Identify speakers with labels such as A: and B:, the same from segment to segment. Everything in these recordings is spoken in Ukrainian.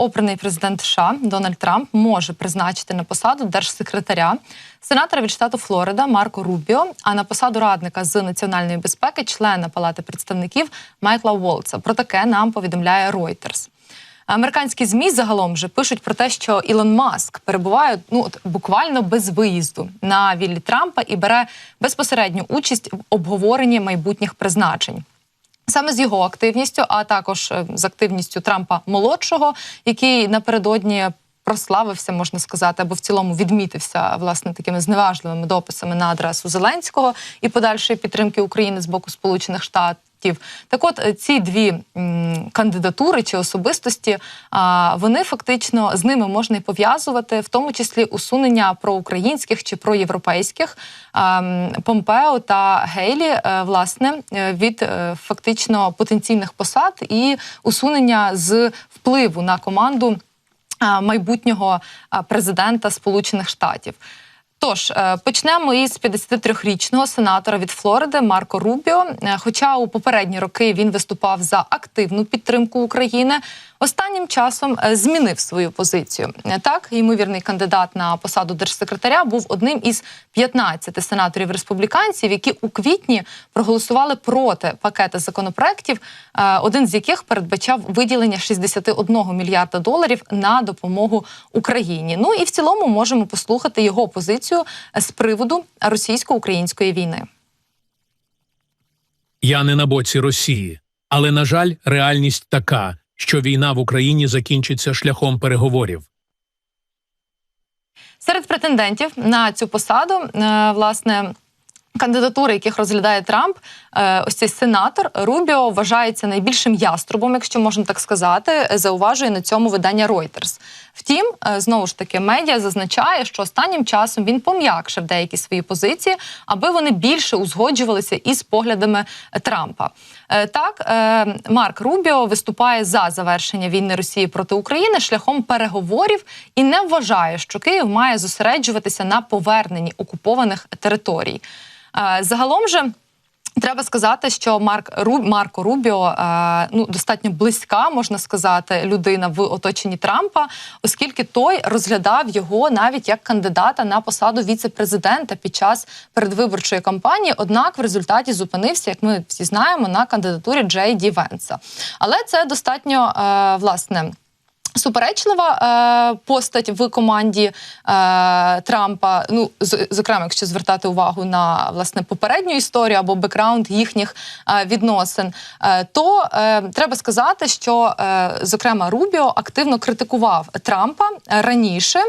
A: обраний президент США Дональд Трамп може призначити на посаду держсекретаря сенатора від штату Флорида Марко Рубіо, а на посаду радника з національної безпеки члена Палати представників Майкла Волца. Про таке нам повідомляє Reuters. Американські змі загалом вже пишуть про те, що Ілон Маск перебуває ну от буквально без виїзду на віллі Трампа і бере безпосередню участь в обговоренні майбутніх призначень. Саме з його активністю, а також е, з активністю Трампа молодшого, який напередодні прославився, можна сказати, або в цілому відмітився власне такими зневажливими дописами на адресу Зеленського і подальшої підтримки України з боку Сполучених Штатів. Так, от е, ці дві кандидатури чи особистості, вони фактично з ними можна і пов'язувати, в тому числі усунення проукраїнських чи проєвропейських Помпео та Гейлі, е, власне, е, від фактично потенційних посад і усунення з впливу на команду майбутнього президента Сполучених Штатів. Тож е, почнемо із 53-річного сенатора від Флориди Марко Рубіо. Е, Хоча у попередні роки він виступав за активну підтримку України, останнім часом е, змінив свою позицію. Е, Так, ймовірний кандидат на посаду держсекретаря був одним із 15 сенаторів республіканців, які у квітні проголосували проти пакета законопроєктів, е, один з яких передбачав виділення 61 мільярда доларів на допомогу Україні. Ну і в цілому можемо послухати його позицію з приводу російсько-української війни.
B: Я не на боці Росії, але на жаль, реальність така, що війна в Україні закінчиться шляхом переговорів.
A: Серед претендентів на цю посаду, е, власне. Кандидатури, яких розглядає Трамп, е, ось цей сенатор Рубіо вважається найбільшим яструбом, якщо можна так сказати, зауважує на цьому видання Reuters. Втім, е, знову ж таки, медіа зазначає, що останнім часом він пом'якшив деякі свої позиції, аби вони більше узгоджувалися із поглядами Трампа. Е, Так, е, Марк Рубіо виступає за завершення війни Росії проти України шляхом переговорів і не вважає, що Київ має зосереджуватися на поверненні окупованих територій. Е, Загалом же. Треба сказати, що Марк Ру Марко Рубіо е, ну достатньо близька, можна сказати, людина в оточенні Трампа, оскільки той розглядав його навіть як кандидата на посаду віце-президента під час передвиборчої кампанії. Однак в результаті зупинився, як ми всі знаємо, на кандидатурі Джей Ді Венса. Але це достатньо е, власне. Суперечлива е, постать в команді е, Трампа. Ну з, зокрема, якщо звертати увагу на власне попередню історію або бекграунд їхніх е, відносин, е, то е, треба сказати, що е, зокрема Рубіо активно критикував Трампа раніше.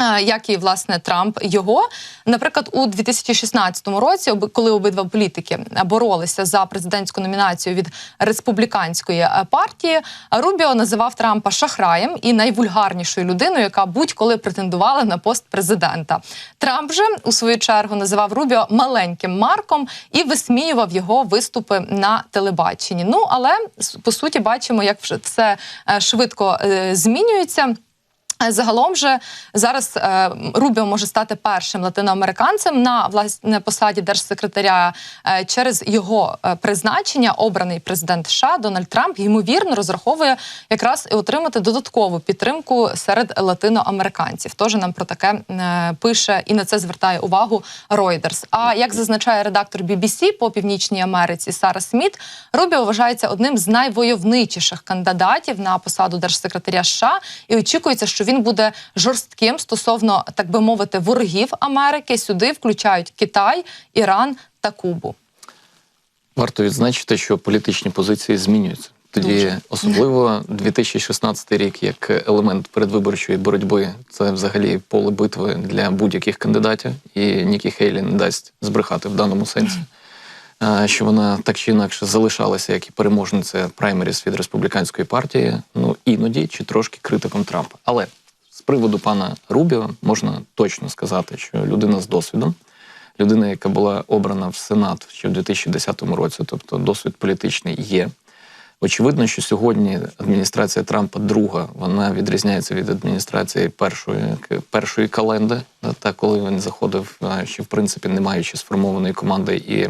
A: Е, Як і власне Трамп його, наприклад, у 2016 році, коли обидва політики боролися за президентську номінацію від республіканської е, партії, Рубіо називав Трампа шахраєм і найвульгарнішою людиною, яка будь-коли претендувала на пост президента. Трамп же у свою чергу називав Рубіо маленьким Марком і висміював його виступи на телебаченні. Ну але по суті бачимо, як все е, швидко змінюється. Е, Загалом же зараз е, Рубіо може стати першим латиноамериканцем на власне посаді держсекретаря е, через його призначення. Обраний президент США Дональд Трамп ймовірно розраховує якраз і отримати додаткову підтримку серед латиноамериканців. Тож нам про таке пише і на це звертає увагу Reuters. А як зазначає редактор BBC по північній Америці Сара Сміт, Рубіо вважається одним з найвойовничіших кандидатів на посаду держсекретаря США, і очікується, що він буде жорстким стосовно, так би мовити, ворогів Америки. Сюди включають Китай, Іран та Кубу.
C: Варто відзначити, що політичні позиції змінюються. Тоді
A: Дуже.
C: особливо 2016 рік як елемент передвиборчої боротьби це взагалі поле битви для будь-яких кандидатів, і Нікі Хейлі не дасть збрехати в даному сенсі. Що вона так чи інакше залишалася як і переможниця праймеріс від республіканської партії, ну іноді чи трошки критиком Трампа. Але з приводу пана Рубіо можна точно сказати, що людина з досвідом, людина, яка була обрана в Сенат ще в 2010 році, тобто досвід політичний є. Очевидно, що сьогодні адміністрація Трампа друга, вона відрізняється від адміністрації першої першої календи, та коли він заходив, ще в принципі не маючи сформованої команди і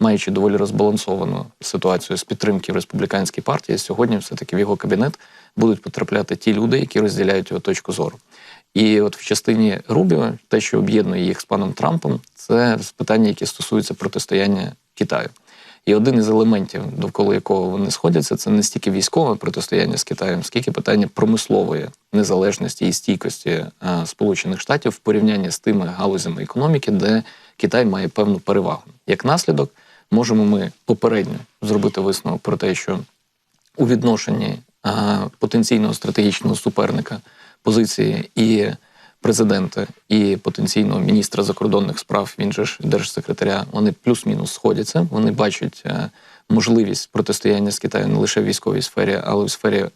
C: маючи доволі розбалансовану ситуацію з підтримки в республіканській партії, сьогодні все-таки в його кабінет будуть потрапляти ті люди, які розділяють його точку зору. І от в частині Рубіо, те, що об'єднує їх з паном Трампом, це питання, які стосуються протистояння Китаю. І один із елементів, довкола якого вони сходяться, це не стільки військове протистояння з Китаєм, скільки питання промислової незалежності і стійкості е, Сполучених Штатів в порівнянні з тими галузями економіки, де Китай має певну перевагу. Як наслідок, можемо ми попередньо зробити висновок про те, що у відношенні потенційного стратегічного суперника позиції і президента, і потенційного міністра закордонних справ, він же ж держсекретаря, вони плюс-мінус сходяться. Вони бачать можливість протистояння з Китаєм не лише в військовій сфері, але й в сфері,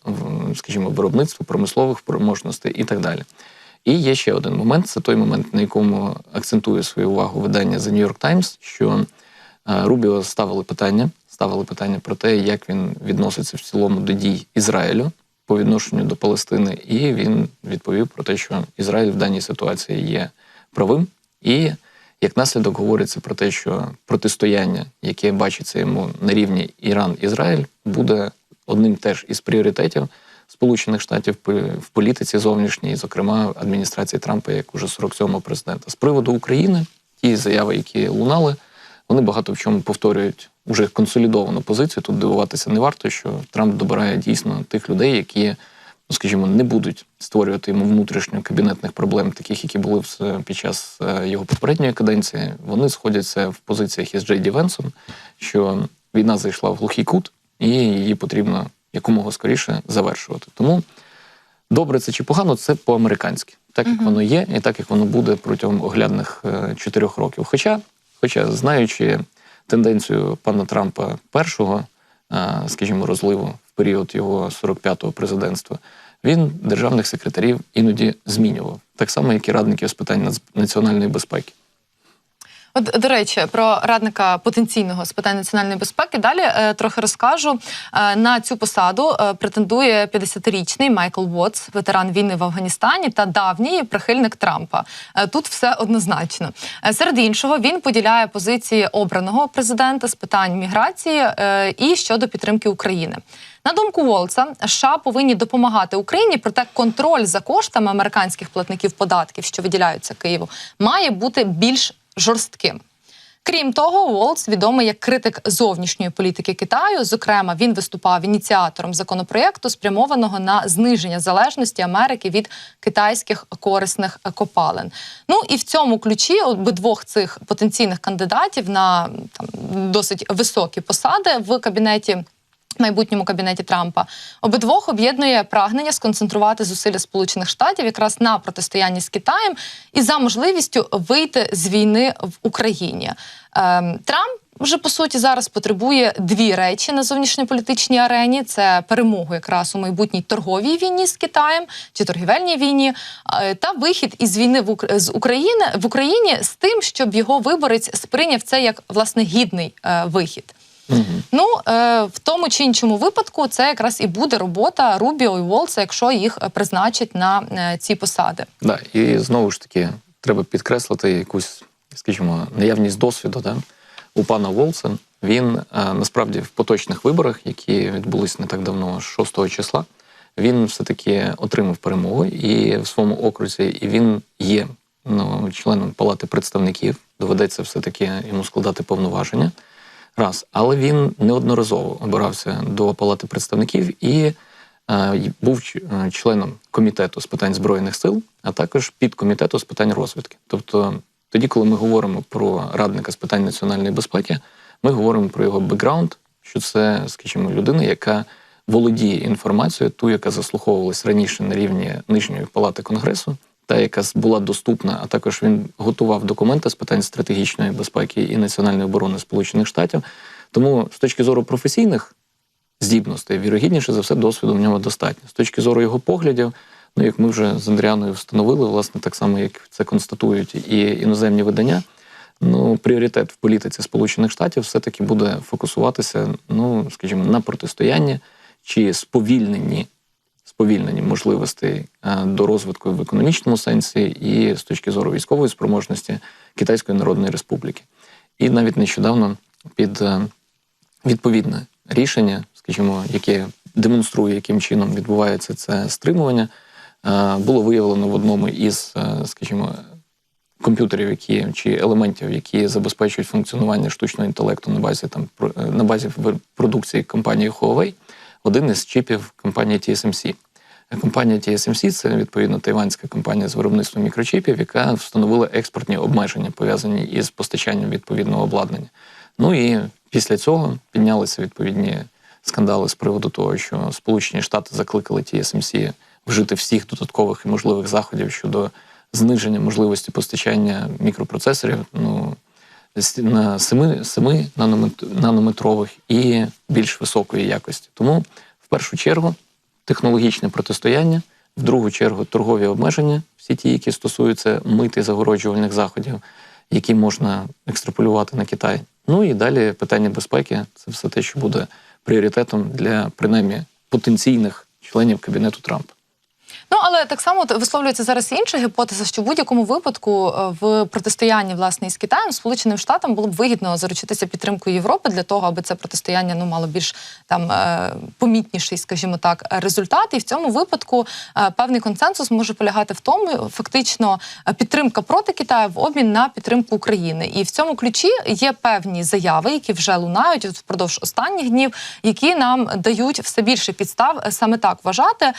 C: скажімо, виробництва, промислових спроможностей і так далі. І є ще один момент: це той момент, на якому акцентує свою увагу видання The New York Times, що Рубіо ставили питання, ставили питання про те, як він відноситься в цілому до дій Ізраїлю по відношенню до Палестини, і він відповів про те, що Ізраїль в даній ситуації є правим, і як наслідок говориться про те, що протистояння, яке бачиться йому на рівні Іран-Ізраїль, буде одним теж із пріоритетів Сполучених Штатів в політиці зовнішній, зокрема адміністрації Трампа, як уже 47-го президента. З приводу України, ті заяви, які лунали, вони багато в чому повторюють уже консолідовану позицію. Тут дивуватися не варто, що Трамп добирає дійсно тих людей, які, ну скажімо, не будуть створювати йому внутрішньо кабінетних проблем, таких, які були під час е, його попередньої каденції. Вони сходяться в позиціях із Джей Ді Венсом, що війна зайшла в глухий кут, і її потрібно якомога скоріше завершувати. Тому добре це чи погано, це по-американськи, так як uh-huh. воно є, і так як воно буде протягом оглядних е, чотирьох років. Хоча, хоча знаючи тенденцію пана Трампа першого, скажімо, розливу в період його 45-го президентства, він державних секретарів іноді змінював, так само, як і радників з питань національної безпеки.
A: От, до речі, про радника потенційного з питань національної безпеки далі е, трохи розкажу. Е, на цю посаду е, претендує 50-річний Майкл Вотс, ветеран війни в Афганістані та давній прихильник Трампа. Е, тут все однозначно. Е, серед іншого він поділяє позиції обраного президента з питань міграції е, і щодо підтримки України. На думку Волца, США повинні допомагати Україні, проте контроль за коштами американських платників податків, що виділяються Києву, має бути більш жорстким. Крім того, Волц відомий як критик зовнішньої політики Китаю. Зокрема, він виступав ініціатором законопроєкту, спрямованого на зниження залежності Америки від китайських корисних копалин. Ну і в цьому ключі обидвох цих потенційних кандидатів на там досить високі посади в кабінеті майбутньому кабінеті Трампа обидвох об'єднує прагнення сконцентрувати зусилля Сполучених Штатів якраз на протистоянні з Китаєм і за можливістю вийти з війни в Україні. Ем, Трамп. Вже по суті зараз потребує дві речі на зовнішньополітичній арені: це перемогу якраз у майбутній торговій війні з Китаєм чи торгівельній війні, е, та вихід із війни в з України в Україні з тим, щоб його виборець сприйняв це як власне гідний е, вихід. Угу. Ну е, в тому чи іншому випадку це якраз і буде робота Рубіо і Волса, якщо їх призначать на е, ці посади.
C: Да, і знову ж таки треба підкреслити якусь, скажімо, наявність досвіду. Да? У пана Волса він е, насправді в поточних виборах, які відбулись не так давно, 6 числа, він все-таки отримав перемогу і в своєму окрузі, і він є ну, членом палати представників. Доведеться все таки йому складати повноваження раз, але він неодноразово обирався до Палати представників і е, був е, членом комітету з питань збройних сил, а також підкомітету з питань розвідки. Тобто, тоді, коли ми говоримо про радника з питань національної безпеки, ми говоримо про його бекграунд, що це, скажімо, людина, яка володіє інформацією, ту, яка заслуховувалась раніше на рівні нижньої палати конгресу та яка була доступна, а також він готував документи з питань стратегічної безпеки і національної оборони Сполучених Штатів. Тому з точки зору професійних здібностей, вірогідніше за все, досвіду в нього достатньо. З точки зору його поглядів, ну як ми вже з Андріаною встановили, власне, так само як це констатують і іноземні видання. Ну, пріоритет в політиці Сполучених Штатів все-таки буде фокусуватися, ну скажімо, на протистоянні чи сповільненні сповільненні можливостей е, до розвитку в економічному сенсі і з точки зору військової спроможності Китайської Народної Республіки. І навіть нещодавно під е, відповідне рішення, скажімо, яке демонструє, яким чином відбувається це стримування, е, було виявлено в одному із, скажімо, комп'ютерів, які чи елементів, які забезпечують функціонування штучного інтелекту на базі там на базі продукції компанії Huawei, один із чіпів компанії TSMC. Компанія TSMC – це відповідно тайванська компанія з виробництва мікрочіпів, яка встановила експортні обмеження, пов'язані із постачанням відповідного обладнання. Ну і після цього піднялися відповідні скандали з приводу того, що Сполучені Штати закликали TSMC вжити всіх додаткових і можливих заходів щодо зниження можливості постачання мікропроцесорів ну, на 7, 7 нанометрових і більш високої якості. Тому в першу чергу технологічне протистояння, в другу чергу торгові обмеження, всі ті, які стосуються мити загороджувальних заходів, які можна екстраполювати на Китай. Ну і далі питання безпеки це все те, що буде пріоритетом для принаймні потенційних членів кабінету Трампа.
A: Ну але так само висловлюється зараз інша гіпотеза, що в будь-якому випадку е, в протистоянні власне із Китаєм Сполученим Штатам було б вигідно заручитися підтримкою Європи для того, аби це протистояння ну мало більш там е, помітніший, скажімо так, результат. І в цьому випадку е, певний консенсус може полягати в тому, фактично підтримка проти Китаю в обмін на підтримку України. І в цьому ключі є певні заяви, які вже лунають впродовж останніх днів, які нам дають все більше підстав саме так вважати.